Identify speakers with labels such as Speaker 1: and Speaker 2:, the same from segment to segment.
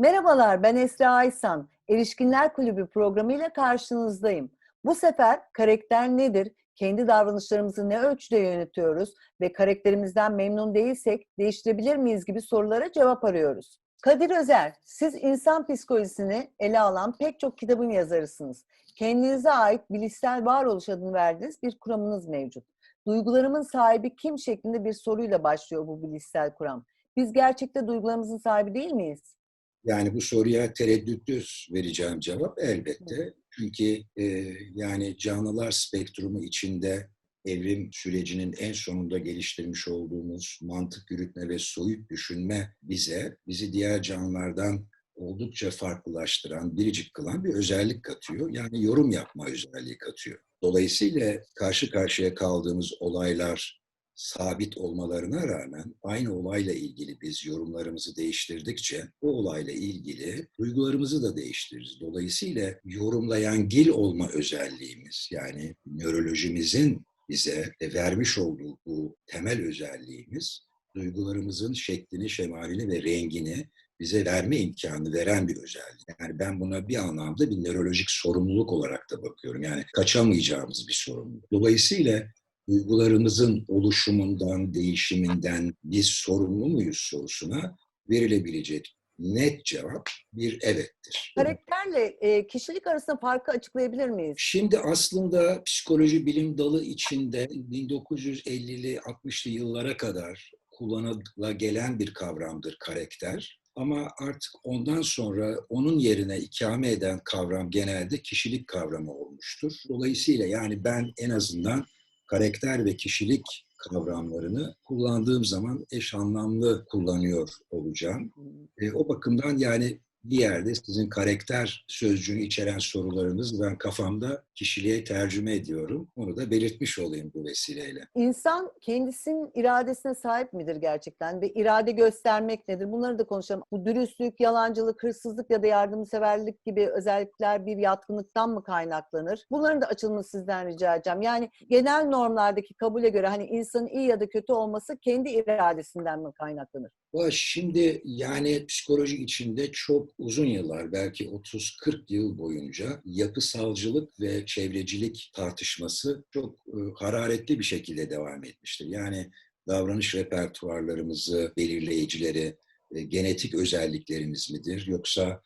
Speaker 1: Merhabalar, ben Esra Aysan. Erişkinler Kulübü programıyla karşınızdayım. Bu sefer karakter nedir? Kendi davranışlarımızı ne ölçüde yönetiyoruz ve karakterimizden memnun değilsek değiştirebilir miyiz gibi sorulara cevap arıyoruz. Kadir Özer, siz insan psikolojisini ele alan pek çok kitabın yazarısınız. Kendinize ait bilişsel varoluş adını verdiğiniz bir kuramınız mevcut. Duygularımın sahibi kim şeklinde bir soruyla başlıyor bu bilişsel kuram. Biz gerçekte duygularımızın sahibi değil miyiz?
Speaker 2: Yani bu soruya tereddütsüz vereceğim cevap elbette. Çünkü e, yani canlılar spektrumu içinde evrim sürecinin en sonunda geliştirmiş olduğumuz mantık yürütme ve soyut düşünme bize, bizi diğer canlılardan oldukça farklılaştıran, biricik kılan bir özellik katıyor. Yani yorum yapma özelliği katıyor. Dolayısıyla karşı karşıya kaldığımız olaylar sabit olmalarına rağmen aynı olayla ilgili biz yorumlarımızı değiştirdikçe o olayla ilgili duygularımızı da değiştiririz. Dolayısıyla yorumlayan gil olma özelliğimiz yani nörolojimizin bize vermiş olduğu bu temel özelliğimiz duygularımızın şeklini, şemalini ve rengini bize verme imkanı veren bir özellik. Yani ben buna bir anlamda bir nörolojik sorumluluk olarak da bakıyorum. Yani kaçamayacağımız bir sorumluluk. Dolayısıyla duygularımızın oluşumundan, değişiminden biz sorumlu muyuz sorusuna verilebilecek net cevap bir evettir.
Speaker 1: Karakterle e, kişilik arasında farkı açıklayabilir miyiz?
Speaker 2: Şimdi aslında psikoloji bilim dalı içinde 1950'li 60'lı yıllara kadar kullanıla gelen bir kavramdır karakter. Ama artık ondan sonra onun yerine ikame eden kavram genelde kişilik kavramı olmuştur. Dolayısıyla yani ben en azından karakter ve kişilik kavramlarını kullandığım zaman eş anlamlı kullanıyor olacağım. E, o bakımdan yani bir yerde sizin karakter sözcüğünü içeren sorularınız ben kafamda kişiliğe tercüme ediyorum. Onu da belirtmiş olayım bu vesileyle.
Speaker 1: İnsan kendisinin iradesine sahip midir gerçekten ve irade göstermek nedir? Bunları da konuşalım. Bu dürüstlük, yalancılık, hırsızlık ya da yardımseverlik gibi özellikler bir yatkınlıktan mı kaynaklanır? Bunların da açılması sizden rica edeceğim. Yani genel normlardaki kabule göre hani insanın iyi ya da kötü olması kendi iradesinden mi kaynaklanır?
Speaker 2: Şimdi yani psikoloji içinde çok uzun yıllar belki 30-40 yıl boyunca yapısalcılık ve çevrecilik tartışması çok hararetli bir şekilde devam etmiştir. Yani davranış repertuarlarımızı belirleyicileri genetik özelliklerimiz midir yoksa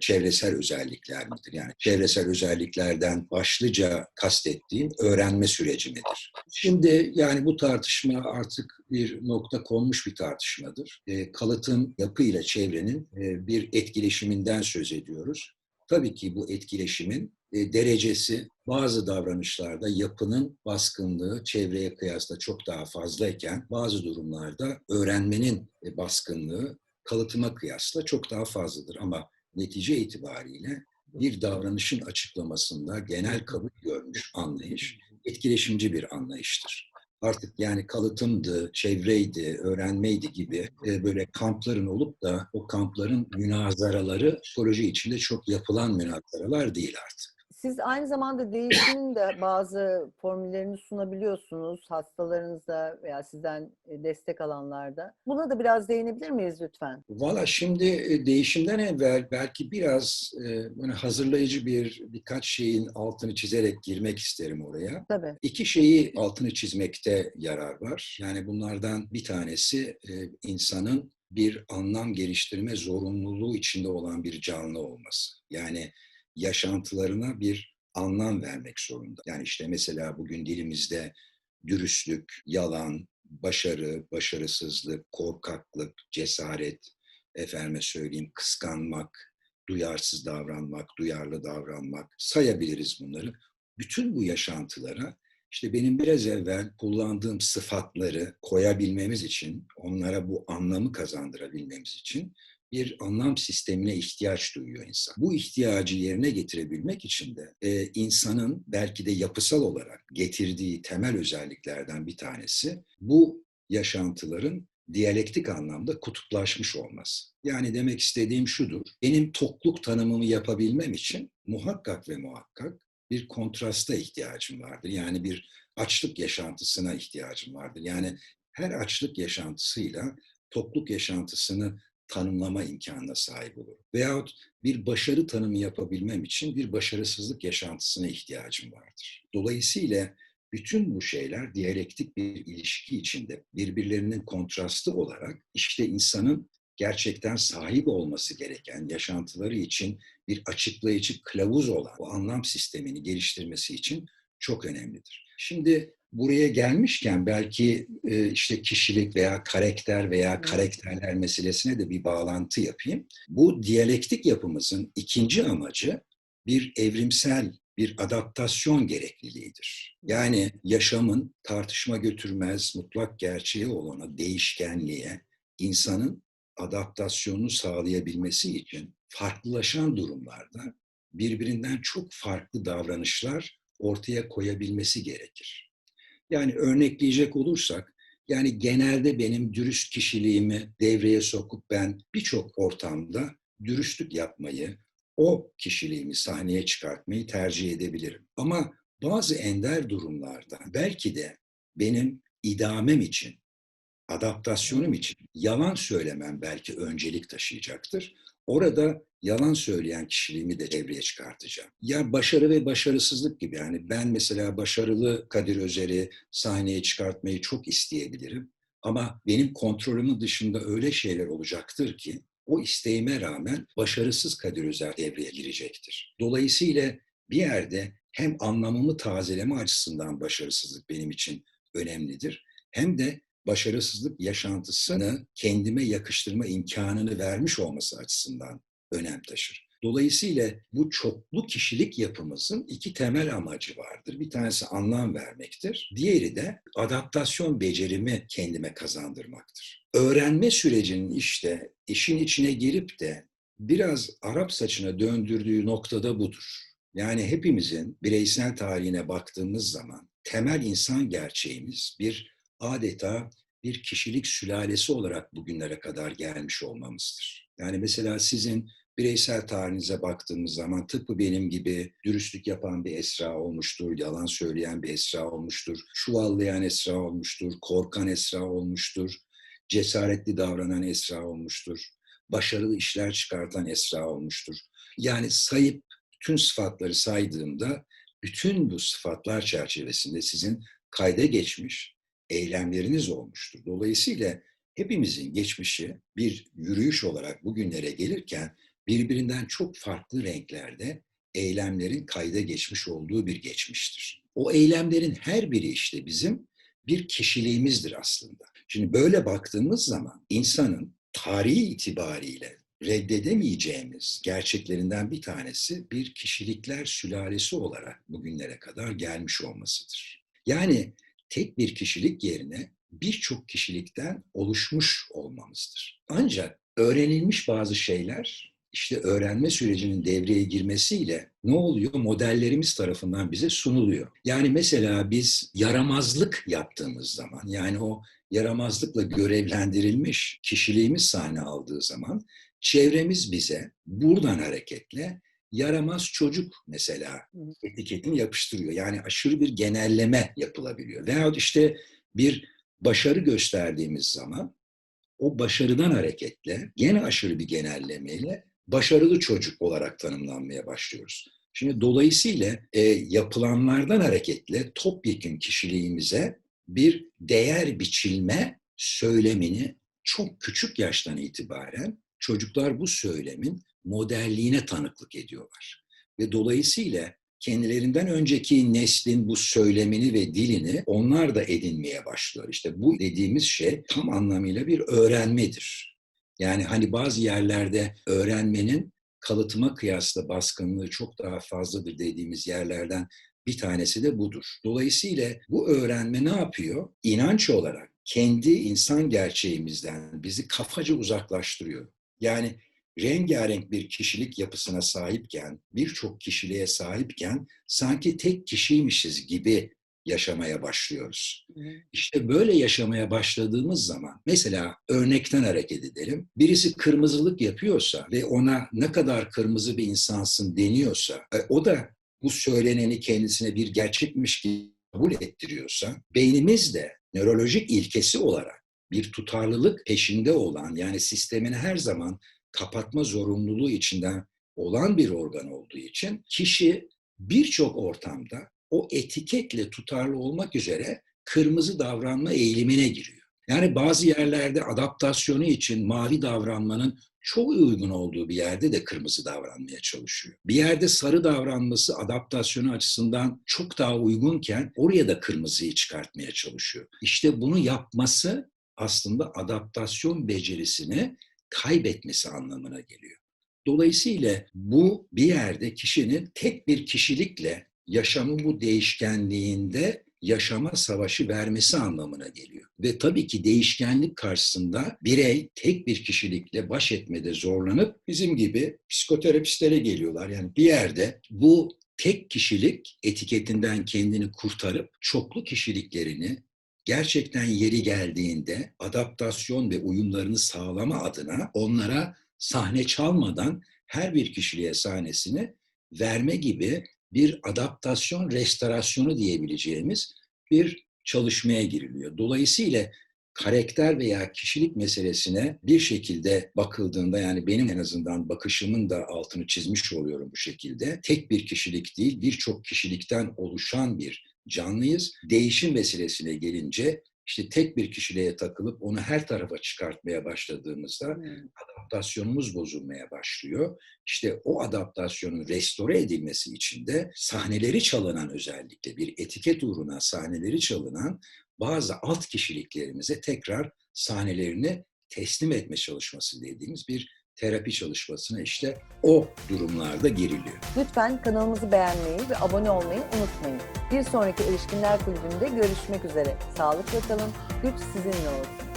Speaker 2: çevresel özellikler midir? Yani çevresel özelliklerden başlıca kastettiğim öğrenme süreci midir? Şimdi yani bu tartışma artık bir nokta konmuş bir tartışmadır. Kalıtım yapı ile çevrenin bir etkileşiminden söz ediyoruz. Tabii ki bu etkileşimin derecesi bazı davranışlarda yapının baskınlığı çevreye kıyasla çok daha fazlayken bazı durumlarda öğrenmenin baskınlığı kalıtıma kıyasla çok daha fazladır. Ama netice itibariyle bir davranışın açıklamasında genel kabul görmüş anlayış etkileşimci bir anlayıştır. Artık yani kalıtımdı, çevreydi, öğrenmeydi gibi böyle kampların olup da o kampların münazaraları psikoloji içinde çok yapılan münazaralar değil artık.
Speaker 1: Siz aynı zamanda değişimin de bazı formüllerini sunabiliyorsunuz hastalarınıza veya sizden destek alanlarda. Buna da biraz değinebilir miyiz lütfen?
Speaker 2: Valla şimdi değişimden evvel belki biraz böyle hazırlayıcı bir birkaç şeyin altını çizerek girmek isterim oraya.
Speaker 1: Tabii.
Speaker 2: İki şeyi altını çizmekte yarar var. Yani bunlardan bir tanesi insanın bir anlam geliştirme zorunluluğu içinde olan bir canlı olması. Yani yaşantılarına bir anlam vermek zorunda. Yani işte mesela bugün dilimizde dürüstlük, yalan, başarı, başarısızlık, korkaklık, cesaret, efendime söyleyeyim kıskanmak, duyarsız davranmak, duyarlı davranmak sayabiliriz bunları. Bütün bu yaşantılara işte benim biraz evvel kullandığım sıfatları koyabilmemiz için, onlara bu anlamı kazandırabilmemiz için bir anlam sistemine ihtiyaç duyuyor insan. Bu ihtiyacı yerine getirebilmek için de e, insanın belki de yapısal olarak getirdiği temel özelliklerden bir tanesi bu yaşantıların diyalektik anlamda kutuplaşmış olması. Yani demek istediğim şudur, benim tokluk tanımımı yapabilmem için muhakkak ve muhakkak bir kontrasta ihtiyacım vardır. Yani bir açlık yaşantısına ihtiyacım vardır. Yani her açlık yaşantısıyla tokluk yaşantısını tanımlama imkanına sahip olurum. Veyahut bir başarı tanımı yapabilmem için bir başarısızlık yaşantısına ihtiyacım vardır. Dolayısıyla bütün bu şeyler diyalektik bir ilişki içinde birbirlerinin kontrastı olarak işte insanın gerçekten sahip olması gereken yaşantıları için bir açıklayıcı kılavuz olan o anlam sistemini geliştirmesi için çok önemlidir. Şimdi buraya gelmişken belki e, işte kişilik veya karakter veya karakterler meselesine de bir bağlantı yapayım. Bu diyalektik yapımızın ikinci amacı bir evrimsel bir adaptasyon gerekliliğidir. Yani yaşamın tartışma götürmez, mutlak gerçeği olan o değişkenliğe insanın adaptasyonunu sağlayabilmesi için farklılaşan durumlarda birbirinden çok farklı davranışlar ortaya koyabilmesi gerekir. Yani örnekleyecek olursak, yani genelde benim dürüst kişiliğimi devreye sokup ben birçok ortamda dürüstlük yapmayı, o kişiliğimi sahneye çıkartmayı tercih edebilirim. Ama bazı ender durumlarda belki de benim idamem için, adaptasyonum için yalan söylemem belki öncelik taşıyacaktır. Orada yalan söyleyen kişiliğimi de devreye çıkartacağım. Ya başarı ve başarısızlık gibi yani ben mesela başarılı Kadir Özer'i sahneye çıkartmayı çok isteyebilirim. Ama benim kontrolümün dışında öyle şeyler olacaktır ki o isteğime rağmen başarısız Kadir Özer devreye girecektir. Dolayısıyla bir yerde hem anlamımı tazeleme açısından başarısızlık benim için önemlidir. Hem de başarısızlık yaşantısını kendime yakıştırma imkanını vermiş olması açısından önem taşır. Dolayısıyla bu çoklu kişilik yapımızın iki temel amacı vardır. Bir tanesi anlam vermektir. Diğeri de adaptasyon becerimi kendime kazandırmaktır. Öğrenme sürecinin işte işin içine girip de biraz Arap saçına döndürdüğü noktada budur. Yani hepimizin bireysel tarihine baktığımız zaman temel insan gerçeğimiz bir adeta bir kişilik sülalesi olarak bugünlere kadar gelmiş olmamızdır. Yani mesela sizin bireysel tarihinize baktığımız zaman tıpkı benim gibi dürüstlük yapan bir Esra olmuştur, yalan söyleyen bir Esra olmuştur, çuvallayan Esra olmuştur, korkan Esra olmuştur, cesaretli davranan Esra olmuştur, başarılı işler çıkartan Esra olmuştur. Yani sayıp bütün sıfatları saydığımda bütün bu sıfatlar çerçevesinde sizin kayda geçmiş eylemleriniz olmuştur. Dolayısıyla hepimizin geçmişi bir yürüyüş olarak bugünlere gelirken birbirinden çok farklı renklerde eylemlerin kayda geçmiş olduğu bir geçmiştir. O eylemlerin her biri işte bizim bir kişiliğimizdir aslında. Şimdi böyle baktığımız zaman insanın tarihi itibariyle reddedemeyeceğimiz gerçeklerinden bir tanesi bir kişilikler sülalesi olarak bugünlere kadar gelmiş olmasıdır. Yani tek bir kişilik yerine birçok kişilikten oluşmuş olmamızdır. Ancak öğrenilmiş bazı şeyler işte öğrenme sürecinin devreye girmesiyle ne oluyor? Modellerimiz tarafından bize sunuluyor. Yani mesela biz yaramazlık yaptığımız zaman yani o yaramazlıkla görevlendirilmiş kişiliğimiz sahne aldığı zaman çevremiz bize buradan hareketle yaramaz çocuk mesela etiketini yapıştırıyor. Yani aşırı bir genelleme yapılabiliyor. Veyahut işte bir başarı gösterdiğimiz zaman o başarıdan hareketle gene aşırı bir genellemeyle başarılı çocuk olarak tanımlanmaya başlıyoruz. Şimdi dolayısıyla e, yapılanlardan hareketle topyekun kişiliğimize bir değer biçilme söylemini çok küçük yaştan itibaren çocuklar bu söylemin modelliğine tanıklık ediyorlar. Ve dolayısıyla kendilerinden önceki neslin bu söylemini ve dilini onlar da edinmeye başlıyor. İşte bu dediğimiz şey tam anlamıyla bir öğrenmedir. Yani hani bazı yerlerde öğrenmenin kalıtıma kıyasla baskınlığı çok daha fazladır dediğimiz yerlerden bir tanesi de budur. Dolayısıyla bu öğrenme ne yapıyor? İnanç olarak kendi insan gerçeğimizden bizi kafaca uzaklaştırıyor. Yani rengarenk bir kişilik yapısına sahipken, birçok kişiliğe sahipken sanki tek kişiymişiz gibi yaşamaya başlıyoruz. İşte böyle yaşamaya başladığımız zaman mesela örnekten hareket edelim. Birisi kırmızılık yapıyorsa ve ona ne kadar kırmızı bir insansın deniyorsa e, o da bu söyleneni kendisine bir gerçekmiş gibi kabul ettiriyorsa beynimiz de nörolojik ilkesi olarak bir tutarlılık peşinde olan yani sistemini her zaman kapatma zorunluluğu içinden olan bir organ olduğu için kişi birçok ortamda o etiketle tutarlı olmak üzere kırmızı davranma eğilimine giriyor. Yani bazı yerlerde adaptasyonu için mavi davranmanın çok uygun olduğu bir yerde de kırmızı davranmaya çalışıyor. Bir yerde sarı davranması adaptasyonu açısından çok daha uygunken oraya da kırmızıyı çıkartmaya çalışıyor. İşte bunu yapması aslında adaptasyon becerisini kaybetmesi anlamına geliyor. Dolayısıyla bu bir yerde kişinin tek bir kişilikle yaşamın bu değişkenliğinde yaşama savaşı vermesi anlamına geliyor. Ve tabii ki değişkenlik karşısında birey tek bir kişilikle baş etmede zorlanıp bizim gibi psikoterapistlere geliyorlar. Yani bir yerde bu tek kişilik etiketinden kendini kurtarıp çoklu kişiliklerini gerçekten yeri geldiğinde adaptasyon ve uyumlarını sağlama adına onlara sahne çalmadan her bir kişiliğe sahnesini verme gibi bir adaptasyon restorasyonu diyebileceğimiz bir çalışmaya giriliyor. Dolayısıyla karakter veya kişilik meselesine bir şekilde bakıldığında yani benim en azından bakışımın da altını çizmiş oluyorum bu şekilde. Tek bir kişilik değil birçok kişilikten oluşan bir canlıyız. Değişim meselesine gelince işte tek bir kişiliğe takılıp onu her tarafa çıkartmaya başladığımızda
Speaker 1: Hmm.
Speaker 2: adaptasyonumuz bozulmaya başlıyor. İşte o adaptasyonun restore edilmesi için de sahneleri çalınan özellikle bir etiket uğruna sahneleri çalınan bazı alt kişiliklerimize tekrar sahnelerini teslim etme çalışması dediğimiz bir terapi çalışmasına işte o durumlarda giriliyor.
Speaker 1: Lütfen kanalımızı beğenmeyi ve abone olmayı unutmayın. Bir sonraki Erişkinler Kulübü'nde görüşmek üzere. Sağlıkla kalın, güç sizinle olsun.